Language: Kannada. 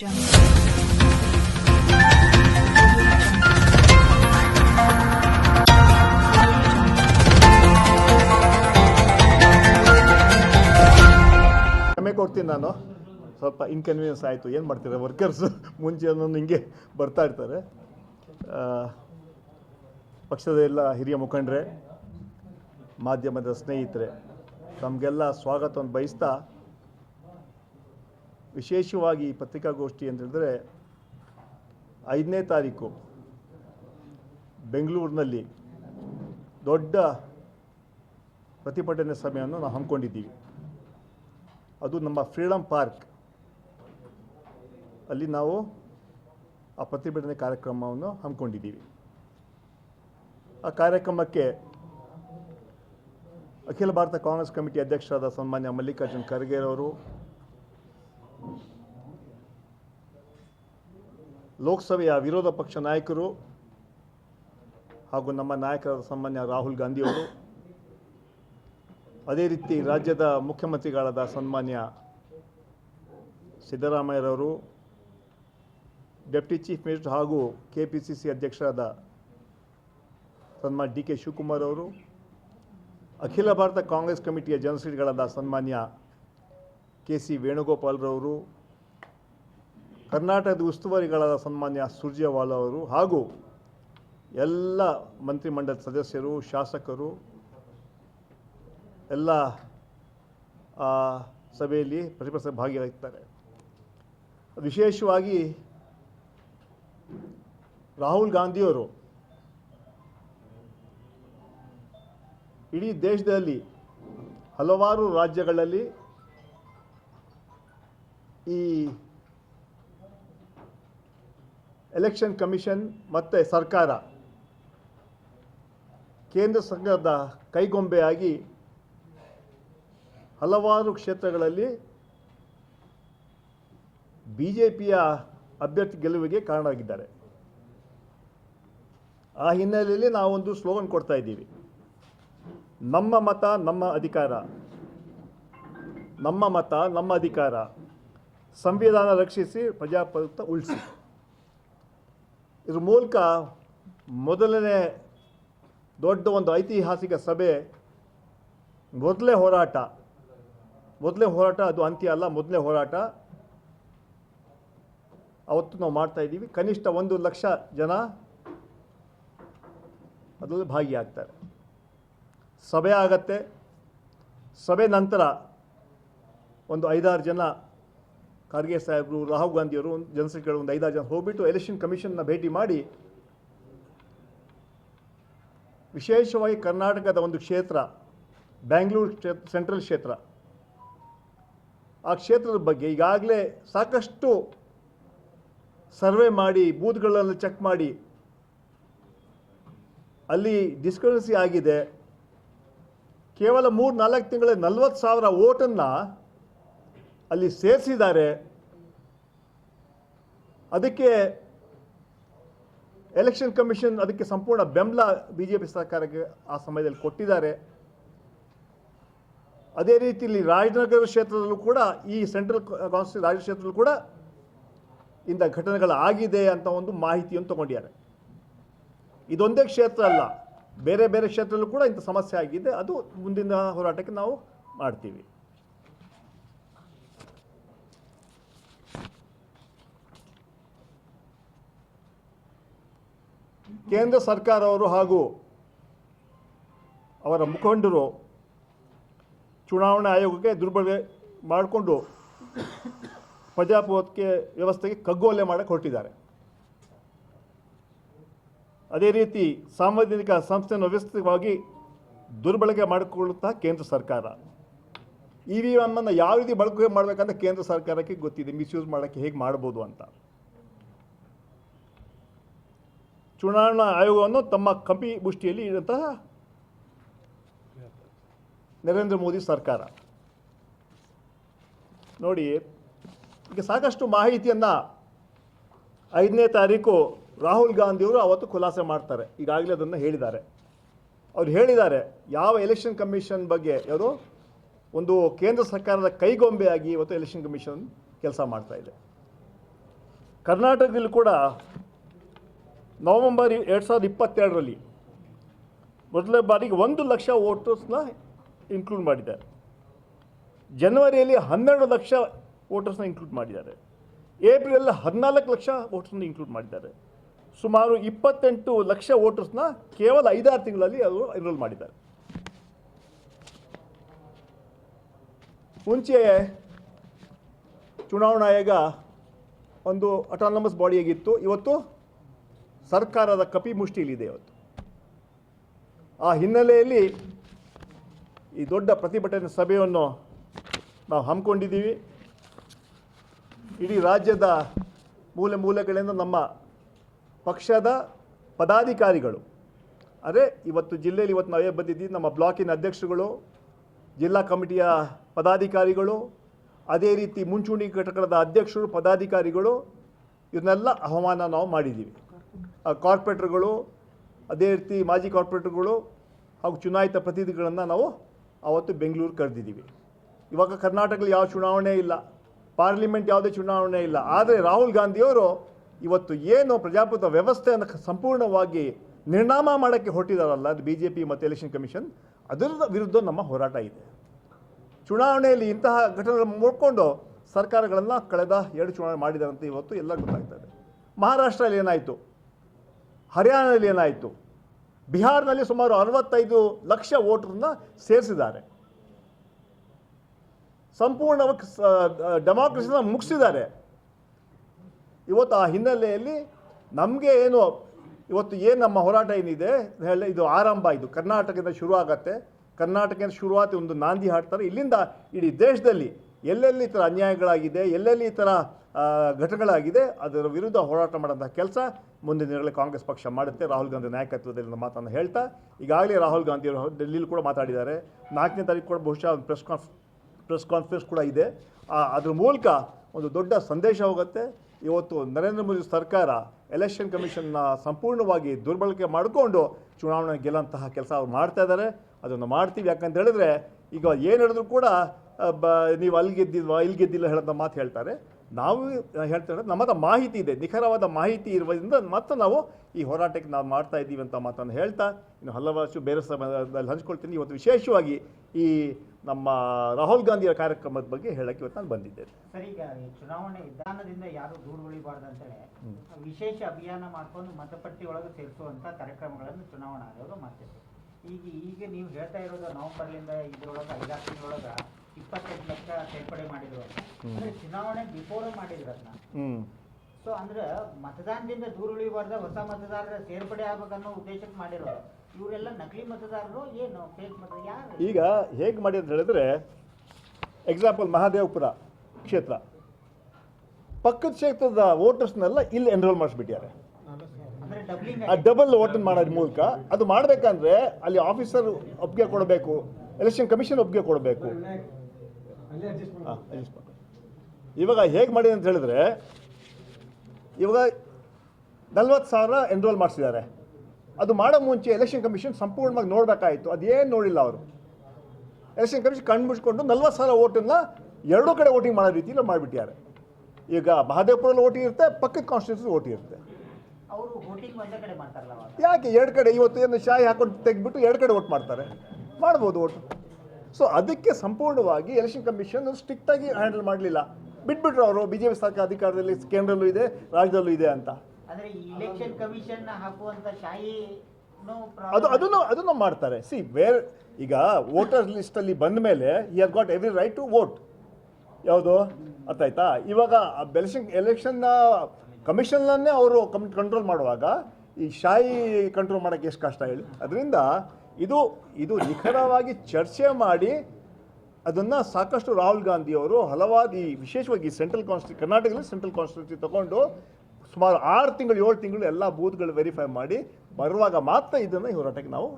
ಕ್ಷಮೆ ಕೊಡ್ತೀನಿ ನಾನು. ಸ್ವಲ್ಪ ಇನ್ಕನ್ವೀನಿಯನ್ಸ್ ಆಯಿತು. ಏನು ಮಾಡ್ತಾರೆ? ವರ್ಕರ್ಸ್ ಮುಂಚೆ ಒಂದೊಂದು ಹಿಂಗೆ ಬರ್ತಾ ಇರ್ತಾರೆ. ಪಕ್ಷದ ಎಲ್ಲ ಹಿರಿಯ ಮುಖಂಡರೆ, ಮಾಧ್ಯಮದ ಸ್ನೇಹಿತರೆ, ತಮಗೆಲ್ಲ ಸ್ವಾಗತವನ್ನು ಬಯಸ್ತಾ ವಿಶೇಷವಾಗಿ ಪತ್ರಿಕಾಗೋಷ್ಠಿ ಅಂತ ಹೇಳಿದ್ರೆ ಐದನೇ ತಾರೀಕು ಬೆಂಗಳೂರಿನಲ್ಲಿ ದೊಡ್ಡ ಪ್ರತಿಭಟನೆ ಸಮಯವನ್ನು ನಾವು ಹಮ್ಮಿಕೊಂಡಿದ್ದೀವಿ. ಅದು ನಮ್ಮ ಫ್ರೀಡಮ್ ಪಾರ್ಕ್. ಅಲ್ಲಿ ನಾವು ಆ ಪ್ರತಿಭಟನೆ ಕಾರ್ಯಕ್ರಮವನ್ನು ಹಮ್ಮಿಕೊಂಡಿದ್ದೀವಿ. ಆ ಕಾರ್ಯಕ್ರಮಕ್ಕೆ ಅಖಿಲ ಭಾರತ ಕಾಂಗ್ರೆಸ್ ಕಮಿಟಿ ಅಧ್ಯಕ್ಷರಾದ ಸನ್ಮಾನ್ಯ ಮಲ್ಲಿಕಾರ್ಜುನ್ ಖರ್ಗೆ ಲೋಕಸಭೆಯ ವಿರೋಧ ಪಕ್ಷ ನಾಯಕರು ಹಾಗೂ ನಮ್ಮ ನಾಯಕರಾದ ಸನ್ಮಾನ್ಯ ರಾಹುಲ್ ಗಾಂಧಿಯವರು, ಅದೇ ರೀತಿ ರಾಜ್ಯದ ಮುಖ್ಯಮಂತ್ರಿಗಳಾದ ಸನ್ಮಾನ್ಯ ಸಿದ್ದರಾಮಯ್ಯರವರು, ಡೆಪ್ಟಿ ಚೀಫ್ ಮಿನಿಸ್ಟರ್ ಹಾಗೂ ಕೆ ಪಿ ಸಿ ಸಿ ಅಧ್ಯಕ್ಷರಾದ ಸನ್ಮಾನ್ಯ ಡಿ ಕೆ ಶಿವಕುಮಾರ್ ಅವರು, ಅಖಿಲ ಭಾರತ ಕಾಂಗ್ರೆಸ್ ಕಮಿಟಿಯ ಜನರಲ್ ಸನ್ಮಾನ್ಯ ಕೆ ಸಿ ವೇಣುಗೋಪಾಲ್ರವರು ಕರ್ನಾಟಕದ ಉಸ್ತುವಾರಿಗಳಾದ ಸನ್ಮಾನ್ಯ ಸುರ್ಜೇವಾಲಾ ಅವರು ಹಾಗೂ ಎಲ್ಲ ಮಂತ್ರಿಮಂಡಲದ ಸದಸ್ಯರು, ಶಾಸಕರು, ಎಲ್ಲ ಸಭೆಯಲ್ಲಿ ಪ್ರತಿಪಕ್ಷ ಭಾಗಿಯಾಗಿರ್ತಾರೆ ವಿಶೇಷವಾಗಿ ರಾಹುಲ್ ಗಾಂಧಿಯವರು ಇಡೀ ದೇಶದಲ್ಲಿ ಹಲವಾರು ರಾಜ್ಯಗಳಲ್ಲಿ ಈ ಎಲೆಕ್ಷನ್ ಕಮಿಷನ್ ಮತ್ತು ಸರ್ಕಾರ. ಕೇಂದ್ರ ಸರ್ಕಾರದ ಕೈಗೊಂಬೆಯಾಗಿ ಹಲವಾರು ಕ್ಷೇತ್ರಗಳಲ್ಲಿ ಬಿ ಜೆ ಪಿಯ ಅಭ್ಯರ್ಥಿ ಗೆಲುವಿಗೆ ಕಾರಣರಾಗಿದ್ದಾರೆ. ಆ ಹಿನ್ನೆಲೆಯಲ್ಲಿ ನಾವೊಂದು ಸ್ಲೋಗನ್ ಕೊಡ್ತಾ ಇದ್ದೀವಿ. ನಮ್ಮ ಮತ, ನಮ್ಮ ಅಧಿಕಾರ. ನಮ್ಮ ಮತ, ನಮ್ಮ ಅಧಿಕಾರ. ಸಂವಿಧಾನ ರಕ್ಷಿಸಿ ಪ್ರಜಾಪ್ರಭುತ್ವ ಉಳಿಸಿ. ಇದ್ರ ಮೂಲಕ ಮೊದಲನೇ ದೊಡ್ಡ ಒಂದು ಐತಿಹಾಸಿಕ ಸಭೆ, ಮೊದಲೇ ಹೋರಾಟ. ಮೊದಲೇ ಹೋರಾಟ ಅದು ಅಂತ್ಯ ಅಲ್ಲ ಮೊದಲನೇ ಹೋರಾಟ. ಅವತ್ತು ನಾವು ಮಾಡ್ತಾ ಇದ್ದೀವಿ. ಕನಿಷ್ಠ ಒಂದು ಲಕ್ಷ ಜನ ಅದರಲ್ಲಿ ಭಾಗಿಯಾಗ್ತಾರೆ. ಸಭೆ ಆಗತ್ತೆ. ಸಭೆ ನಂತರ ಒಂದು ಐದಾರು ಜನ ಖರ್ಗೆ ಸಾಹೇಬರು, ರಾಹುಲ್ ಗಾಂಧಿಯವರು ಒಂದು ಜನಸಂಖ್ಯೆಗಳು ಒಂದು ಐದಾರು ಜನ ಹೋಗ್ಬಿಟ್ಟು ಎಲೆಕ್ಷನ್ ಕಮಿಷನ್ನ ಭೇಟಿ ಮಾಡಿ ವಿಶೇಷವಾಗಿ ಕರ್ನಾಟಕದ ಒಂದು ಕ್ಷೇತ್ರ ಬ್ಯಾಂಗ್ಳೂರು ಸೆಂಟ್ರಲ್ ಕ್ಷೇತ್ರ, ಆ ಕ್ಷೇತ್ರದ ಬಗ್ಗೆ ಈಗಾಗಲೇ ಸಾಕಷ್ಟು ಸರ್ವೆ ಮಾಡಿ ಬೂತ್ಗಳನ್ನು ಚೆಕ್ ಮಾಡಿ, ಅಲ್ಲಿ ಡಿಸ್ಕರೆನ್ಸಿ ಆಗಿದೆ. ಕೇವಲ ಮೂರು ನಾಲ್ಕು ತಿಂಗಳ ನಲ್ವತ್ತು ಸಾವಿರ ಓಟನ್ನು ಅಲ್ಲಿ ಸೇರಿಸಿದ್ದಾರೆ. ಅದಕ್ಕೆ ಎಲೆಕ್ಷನ್ ಕಮಿಷನ್ ಅದಕ್ಕೆ ಸಂಪೂರ್ಣ ಬೆಂಬಲ ಬಿ ಜೆ ಪಿ ಸರ್ಕಾರಕ್ಕೆ ಆ ಸಮಯದಲ್ಲಿ ಕೊಟ್ಟಿದ್ದಾರೆ. ಅದೇ ರೀತಿಯಲ್ಲಿ ರಾಜನಗರ ಕ್ಷೇತ್ರದಲ್ಲೂ ಕೂಡ ಈ ಸೆಂಟ್ರಲ್ ಕಾನ್ಸ್ಟಿಟ್ಯೂ ರಾಜ ಕ್ಷೇತ್ರದಲ್ಲೂ ಕೂಡ ಇಂಥ ಘಟನೆಗಳು ಆಗಿದೆ ಅಂತ ಒಂದು ಮಾಹಿತಿಯನ್ನು ತಗೊಂಡಿದ್ದಾರೆ. ಇದೊಂದೇ ಕ್ಷೇತ್ರ ಅಲ್ಲ, ಬೇರೆ ಬೇರೆ ಕ್ಷೇತ್ರದಲ್ಲೂ ಕೂಡ ಇಂಥ ಸಮಸ್ಯೆ ಆಗಿದೆ. ಅದು ಮುಂದಿನ ಹೋರಾಟಕ್ಕೆ ನಾವು ಮಾಡ್ತೀವಿ. ಕೇಂದ್ರ ಸರ್ಕಾರವರು ಹಾಗೂ ಅವರ ಮುಖಂಡರು ಚುನಾವಣಾ ಆಯೋಗಕ್ಕೆ ದುರ್ಬಳಕೆ ಮಾಡಿಕೊಂಡು ಪ್ರಜಾಪ್ರಭುತ್ವಕ್ಕೆ ವ್ಯವಸ್ಥೆಗೆ ಕಗ್ಗೋಲೆ ಮಾಡಕ್ಕೆ ಹೊರಟಿದ್ದಾರೆ. ಅದೇ ರೀತಿ ಸಾಂವಿಧಾನಿಕ ಸಂಸ್ಥೆಯನ್ನು ವ್ಯವಸ್ಥಿತವಾಗಿ ದುರ್ಬಳಕೆ ಮಾಡಿಕೊಳ್ಳುತ್ತಾ ಕೇಂದ್ರ ಸರ್ಕಾರ. ಇ ವಿ ಎಮ್ಮನ್ನು ಯಾವ ರೀತಿ ಬಳಕೆ ಮಾಡಬೇಕಂತ ಕೇಂದ್ರ ಸರ್ಕಾರಕ್ಕೆ ಗೊತ್ತಿದೆ, ಮಿಸ್ಯೂಸ್ ಮಾಡೋಕ್ಕೆ ಹೇಗೆ ಮಾಡ್ಬೋದು ಅಂತ. ಚುನಾವಣಾ ಆಯೋಗವನ್ನು ತಮ್ಮ ಕಂಪಿ ಮುಷ್ಟಿಯಲ್ಲಿ ಇಡಂತಹ ನರೇಂದ್ರ ಮೋದಿ ಸರ್ಕಾರ. ನೋಡಿ, ಈಗ ಸಾಕಷ್ಟು ಮಾಹಿತಿಯನ್ನು ಐದನೇ ತಾರೀಕು ರಾಹುಲ್ ಗಾಂಧಿಯವರು ಅವತ್ತು ಖುಲಾಸೆ ಮಾಡ್ತಾರೆ. ಈಗಾಗಲೇ ಅದನ್ನು ಹೇಳಿದ್ದಾರೆ. ಅವ್ರು ಹೇಳಿದ್ದಾರೆ, ಯಾವ ಎಲೆಕ್ಷನ್ ಕಮಿಷನ್ ಬಗ್ಗೆ ಯಾವುದು? ಒಂದು ಕೇಂದ್ರ ಸರ್ಕಾರದ ಕೈಗೊಂಬೆಯಾಗಿ ಇವತ್ತು ಎಲೆಕ್ಷನ್ ಕಮಿಷನ್ ಕೆಲಸ ಮಾಡ್ತಾ ಇದೆ. ಕರ್ನಾಟಕದಲ್ಲಿ ಕೂಡ ನವೆಂಬರ್ ಎರಡು ಸಾವಿರದ ಇಪ್ಪತ್ತೆರಡರಲ್ಲಿ ಮೊದಲ ಬಾರಿಗೆ ಒಂದು ಲಕ್ಷ ವೋಟರ್ಸ್ನ ಇನ್ಕ್ಲೂಡ್ ಮಾಡಿದ್ದಾರೆ. ಜನವರಿಯಲ್ಲಿ ಹನ್ನೆರಡು ಲಕ್ಷ ವೋಟರ್ಸ್ನ ಇನ್ಕ್ಲೂಡ್ ಮಾಡಿದ್ದಾರೆ. ಏಪ್ರಿಲಲ್ಲಿ ಹದಿನಾಲ್ಕು ಲಕ್ಷ ವೋಟರ್ಸ್ನ ಇನ್ಕ್ಲೂಡ್ ಮಾಡಿದ್ದಾರೆ. ಸುಮಾರು ಇಪ್ಪತ್ತೆಂಟು ಲಕ್ಷ ವೋಟರ್ಸ್ನ ಕೇವಲ ಐದಾರು ತಿಂಗಳಲ್ಲಿ ಅವರು ಎನ್ರೋಲ್ ಮಾಡಿದ್ದಾರೆ. ಮುಂಚೆ ಚುನಾವಣಾ ಆಯೋಗ ಒಂದು ಅಟಾನಮಸ್ ಬಾಡಿಯಾಗಿತ್ತು ಇವತ್ತು ಸರ್ಕಾರದ ಕಪಿ ಮುಷ್ಟಿಲಿದೆ ಇವತ್ತು. ಆ ಹಿನ್ನೆಲೆಯಲ್ಲಿ ಈ ದೊಡ್ಡ ಪ್ರತಿಭಟನೆ ಸಭೆಯನ್ನು ನಾವು ಹಮ್ಮಿಕೊಂಡಿದ್ದೀವಿ. ಇಡೀ ರಾಜ್ಯದ ಮೂಲೆ ಮೂಲೆಗಳಿಂದ ನಮ್ಮ ಪಕ್ಷದ ಪದಾಧಿಕಾರಿಗಳು ಅದೇ ಇವತ್ತು ಜಿಲ್ಲೆಯಲ್ಲಿ ಇವತ್ತು ನಾವೇ ಬಂದಿದ್ದೀವಿ, ನಮ್ಮ ಬ್ಲಾಕಿನ ಅಧ್ಯಕ್ಷರುಗಳು, ಜಿಲ್ಲಾ ಕಮಿಟಿಯ ಪದಾಧಿಕಾರಿಗಳು, ಅದೇ ರೀತಿ ಮುಂಚೂಣಿ ಘಟಕದ ಅಧ್ಯಕ್ಷರು, ಪದಾಧಿಕಾರಿಗಳು, ಇವನ್ನೆಲ್ಲ ಆಹ್ವಾನ ನಾವು ಮಾಡಿದ್ದೀವಿ. ಕಾರ್ಪೊರೇಟರ್ಗಳು, ಅದೇ ರೀತಿ ಮಾಜಿ ಕಾರ್ಪೊರೇಟರ್ಗಳು ಹಾಗೂ ಚುನಾಯಿತ ಪ್ರತಿನಿಧಿಗಳನ್ನು ನಾವು ಆವತ್ತು ಬೆಂಗಳೂರು ಕರೆದಿದ್ದೀವಿ. ಇವಾಗ ಕರ್ನಾಟಕದಲ್ಲಿ ಯಾವ ಚುನಾವಣೆ ಇಲ್ಲ, ಪಾರ್ಲಿಮೆಂಟ್ ಯಾವುದೇ ಚುನಾವಣೆ ಇಲ್ಲ, ಆದರೆ ರಾಹುಲ್ ಗಾಂಧಿಯವರು ಇವತ್ತು ಏನು ಪ್ರಜಾಪ್ರಭುತ್ವ ವ್ಯವಸ್ಥೆಯನ್ನು ಸಂಪೂರ್ಣವಾಗಿ ನಿರ್ನಾಮ ಮಾಡೋಕ್ಕೆ ಹೊರಟಿದಾರಲ್ಲ, ಅದು ಬಿ ಜೆ ಪಿ ಮತ್ತು ಎಲೆಕ್ಷನ್ ಕಮಿಷನ್, ಅದರ ವಿರುದ್ಧ ನಮ್ಮ ಹೋರಾಟ ಇದೆ. ಚುನಾವಣೆಯಲ್ಲಿ ಇಂತಹ ಘಟನೆಗಳನ್ನು ನೋಡಿಕೊಂಡು ಸರ್ಕಾರಗಳನ್ನು ಕಳೆದ ಎರಡು ಚುನಾವಣೆ ಮಾಡಿದಾರಂತ ಇವತ್ತು ಎಲ್ಲ ಗೊತ್ತಾಗ್ತದೆ ಮಹಾರಾಷ್ಟ್ರಲ್ಲಿ ಏನಾಯಿತು? ಹರಿಯಾಣದಲ್ಲಿ ಏನಾಯಿತು? ಬಿಹಾರ್ನಲ್ಲಿ ಸುಮಾರು ಅರವತ್ತೈದು ಲಕ್ಷ ವೋಟ್ರನ್ನ ಸೇರಿಸಿದ್ದಾರೆ. ಸಂಪೂರ್ಣವಾಗಿ ಡೆಮಾಕ್ರಸಿನ ಮುಗಿಸಿದ್ದಾರೆ. ಇವತ್ತು ಆ ಹಿನ್ನೆಲೆಯಲ್ಲಿ ನಮಗೆ ಏನು, ಇವತ್ತು ಏನು ನಮ್ಮ ಹೋರಾಟ ಏನಿದೆ? ಹೇಳಿ, ಇದು ಆರಂಭ ಇದು ಕರ್ನಾಟಕದಿಂದ ಶುರು ಆಗತ್ತೆ ಕರ್ನಾಟಕದಿಂದ ಶುರುವಾತಿ ಒಂದು ನಾಂದಿ ಹಾಡ್ತಾರೆ. ಇಲ್ಲಿಂದ ಇಡೀ ದೇಶದಲ್ಲಿ ಎಲ್ಲೆಲ್ಲಿ ಈ ಥರ ಅನ್ಯಾಯಗಳಾಗಿದೆ, ಎಲ್ಲೆಲ್ಲಿ ಈ ಥರ ಘಟನೆಗಳಾಗಿದೆ. ಅದರ ವಿರುದ್ಧ ಹೋರಾಟ ಮಾಡೋಂಥ ಕೆಲಸ ಮುಂದಿನ ದಿನಗಳಲ್ಲಿ ಕಾಂಗ್ರೆಸ್ ಪಕ್ಷ ಮಾಡುತ್ತೆ. ರಾಹುಲ್ ಗಾಂಧಿ ನಾಯಕತ್ವದಲ್ಲಿ ಮಾತನ್ನು ಹೇಳ್ತಾ, ಈಗಾಗಲೇ ರಾಹುಲ್ ಗಾಂಧಿ ಅವರು ಡೆಲ್ಲಿಲಿ ಕೂಡ ಮಾತಾಡಿದ್ದಾರೆ. ನಾಲ್ಕನೇ ತಾರೀಕು ಕೂಡ ಬಹುಶಃ ಒಂದು ಪ್ರೆಸ್ ಕಾನ್ಫ್, ಪ್ರೆಸ್ ಕಾನ್ಫರೆನ್ಸ್ ಕೂಡ ಇದೆ. ಅದ್ರ ಮೂಲಕ ಒಂದು ದೊಡ್ಡ ಸಂದೇಶ ಹೋಗುತ್ತೆ. ಇವತ್ತು ನರೇಂದ್ರ ಮೋದಿ ಸರ್ಕಾರ ಎಲೆಕ್ಷನ್ ಕಮಿಷನ್ನ ಸಂಪೂರ್ಣವಾಗಿ ದುರ್ಬಳಕೆ ಮಾಡಿಕೊಂಡು ಚುನಾವಣೆ ಗೆಲ್ಲಂತಹ ಕೆಲಸ ಅವ್ರು ಮಾಡ್ತಾ ಇದ್ದಾರೆ. ಅದನ್ನು ಮಾಡ್ತೀವಿ. ಯಾಕಂತ ಹೇಳಿದ್ರೆ, ಈಗ ಏನು ಹೇಳಿದ್ರು ಕೂಡ ಬ, ನೀವು ಅಲ್ಲಿ ಗೆದ್ದಿಲ್ವಾ, ಇಲ್ಲಿ ಗೆದ್ದಿಲ್ಲ ಹೇಳೋಂಥ ಮಾತು ಹೇಳ್ತಾರೆ. ನಾವು ಹೇಳ್ತೇವೆ ನಮ್ಮದ ಮಾಹಿತಿ ಇದೆ ನಿಖರವಾದ ಮಾಹಿತಿ ಇರುವುದರಿಂದ ಮತ್ತೆ ನಾವು ಈ ಹೋರಾಟಕ್ಕೆ ನಾವು ಮಾಡ್ತಾ ಇದ್ದೀವಿ ಅಂತ ಮಾತನ್ನು ಹೇಳ್ತಾ ಇನ್ನು ಹಲವಾರು ಬೇರೆ ಸಮಯದಲ್ಲಿ ಹಂಚ್ಕೊಳ್ತೀನಿ. ಇವತ್ತು ವಿಶೇಷವಾಗಿ ಈ ನಮ್ಮ ರಾಹುಲ್ ಗಾಂಧಿಯ ಕಾರ್ಯಕ್ರಮದ ಬಗ್ಗೆ ಹೇಳಕ್ಕೆ ಇವತ್ತು ನಾನು ಬಂದಿದ್ದೇನೆ. ಸರ್ ಈಗ ಚುನಾವಣೆ ವಿಧಾನದಿಂದ ಯಾರು ದೂರು ಉಳಿಬಾರ್ದು ಅಂತೇಳಿ ವಿಶೇಷ ಅಭಿಯಾನ ಮಾಡ್ಕೊಂಡು ಮತಪಟ್ಟಿ ಒಳಗೆ ಸೇರಿಸುವಂತ ಕಾರ್ಯಕ್ರಮಗಳನ್ನು ಚುನಾವಣಾ ಆಯೋಗ ಮಾಡ್ತಿದ್ರು ಈಗ ಈಗ ನೀವು ಹೇಳ್ತಾ ಇರೋದು ನವೆಂಬರ್ಲಿಂದ ಇದ್ರೊಳಗೆ ಐದಾರು ತಿಂಗಳೊಳಗ ಇಪ್ಪತ್ತೆಂಟು ಲಕ್ಷ ಸೇರ್ಪಡೆ ಮಾಡಿದ್ರು ಅಂದ್ರೆ ಚುನಾವಣೆ ಬಿಫೋರ್ ಮಾಡಿದ್ರು ಅದನ್ನ ಸೊ ಅಂದ್ರೆ ಮತದಾನದಿಂದ ದೂರ ಉಳಿಬಾರ್ದ ಹೊಸ ಮತದಾರರ ಸೇರ್ಪಡೆ ಆಗ್ಬೇಕನ್ನೋ ಉದ್ದೇಶಕ್ಕೆ ಮಾಡಿರೋ ಇವರೆಲ್ಲ ನಕಲಿ ಮತದಾರರು ಏನು ಫೇಕ್ ಮತ ಯಾರು? ಈಗ ಹೇಗ್ ಮಾಡಿ ಅಂತ ಹೇಳಿದ್ರೆ ಎಕ್ಸಾಂಪಲ್ ಮಹಾದೇವಪುರ ಕ್ಷೇತ್ರ. ಪಕ್ಕದ ಕ್ಷೇತ್ರದ ವೋಟರ್ಸ್ನೆಲ್ಲ ಇಲ್ಲಿ ಎನ್ರೋಲ್ ಮಾಡಿಸ್ಬಿಟ್ಟಿದ್ದಾರೆ. ಅಂದ್ರೆ ಡಬ್ಲಿಂಗ್ ಆ ಡಬಲ್ ವೋಟನ್ ಮಾಡೋದ್ರ ಮೂಲಕ ಅದು ಮಾಡಬೇಕಂದ್ರೆ ಅಲ್ಲಿ ಆಫೀಸರ್ ಒಪ್ಪಿಗೆ ಕೊಡಬೇಕು ಎಲೆಕ್ಷನ್ ಕಮಿಷನ್ ಒಪ್ಪಿಗೆ ಕೊಡಬೇಕು. ಹಾಂ. ಇವಾಗ ಹೇಗೆ ಮಾಡಿದೆ ಅಂತ ಹೇಳಿದ್ರೆ ಇವಾಗ ನಲ್ವತ್ತು ಸಾವಿರ ಎನ್ರೋಲ್ ಮಾಡಿಸಿದ್ದಾರೆ. ಅದು ಮಾಡೋ ಮುಂಚೆ ಎಲೆಕ್ಷನ್ ಕಮಿಷನ್ ಸಂಪೂರ್ಣವಾಗಿ ನೋಡಬೇಕಾಯಿತು. ಅದೇನು ನೋಡಿಲ್ಲ ಅವರು. ಎಲೆಕ್ಷನ್ ಕಮಿಷನ್ ಕಣ್ಣು ಮುಚ್ಕೊಂಡು ನಲ್ವತ್ತು ಸಾವಿರ ಓಟನ್ನು ಎರಡೂ ಕಡೆ ವೋಟಿಂಗ್ ಮಾಡೋ ರೀತಿಯಲ್ಲಿ ಮಾಡಿಬಿಟ್ಟಿದ್ದಾರೆ. ಈಗ ಮಹಾದೇವಪುರಲ್ಲಿ ಓಟಿ ಇರುತ್ತೆ ಪಕ್ಕದ ಕಾನ್ಸ್ಟಿಟ್ಯೂನ್ಸಿ ಓಟಿ ಇರುತ್ತೆ. ಅವರು ವೋಟಿಂಗ್ ಒಂದೇ ಕಡೆ ಮಾಡ್ತಾರಲ್ಲ ಅವಾಗ. ಯಾಕೆ ಎರಡು ಕಡೆ? ಇವತ್ತು ಏನು ಶಾಯಿ ಹಾಕೊಂಡು ತೆಗೆದ್ಬಿಟ್ಟು ಎರಡು ಕಡೆ ವೋಟ್ ಮಾಡ್ತಾರೆ. ಮಾಡ್ಬೋದು ವೋಟ್ ಸೊ ಅದಕ್ಕೆ ಸಂಪೂರ್ಣವಾಗಿ ಎಲೆಕ್ಷನ್ ಕಮಿಷನ್ ಸ್ಟ್ರಿಕ್ಟಾಗಿ ಹ್ಯಾಂಡಲ್ ಮಾಡಲಿಲ್ಲ. ಬಿಟ್ಬಿಟ್ರು ಅವರು ಬಿ ಜೆ ಪಿ ಸರ್ಕಾರ ಅಧಿಕಾರದಲ್ಲಿ ಕೇಂದ್ರದಲ್ಲೂ ಇದೆ ರಾಜ್ಯದಲ್ಲೂ ಇದೆ ಅಂತ. ಇಲೆಕ್ಷನ್ ಕಮಿಷನ್ ಹಾಕುವಂತ ಅದು ಅದನ್ನು ಅದನ್ನು ಮಾಡ್ತಾರೆ. ಸಿ ವೇರ್ ಈಗ ವೋಟರ್ ಲಿಸ್ಟಲ್ಲಿ ಬಂದ ಮೇಲೆ ಈ has got every right to vote ಯಾವುದು? ಅರ್ಥ ಆಯ್ತಾ? ಇವಾಗ ಎಲೆಕ್ಷನ್ ಎಲೆಕ್ಷನ್ನ ಕಮಿಷನ್ನನ್ನೇ ಅವರು ಕಮ್ ಕಂಟ್ರೋಲ್ ಮಾಡುವಾಗ ಈ ಶಾಯಿ ಕಂಟ್ರೋಲ್ ಮಾಡೋಕ್ಕೆ ಎಷ್ಟು ಕಷ್ಟ ಹೇಳಿ? ಅದರಿಂದ ಇದು ಇದು ನಿಖರವಾಗಿ ಚರ್ಚೆ ಮಾಡಿ ಅದನ್ನು ಸಾಕಷ್ಟು ರಾಹುಲ್ ಗಾಂಧಿ ಅವರು ಹಲವಾರು ಈ ವಿಶೇಷವಾಗಿ ಸೆಂಟ್ರಲ್ ಕಾನ್ಸ್ಟಿ, ಕರ್ನಾಟಕದಲ್ಲಿ ಸೆಂಟ್ರಲ್ ಕಾನ್ಸ್ಟಿಟ್ಯೂನ್ಸಿ ತಗೊಂಡು ಸುಮಾರು ಆರು ತಿಂಗಳು, ಏಳು ತಿಂಗಳು ಎಲ್ಲ ಬೂತ್ಗಳು ವೆರಿಫೈ ಮಾಡಿ ಬರುವಾಗ ಮಾತ್ರ ಇದನ್ನು ಹೋರಾಟಕ್ಕೆ ನಾವು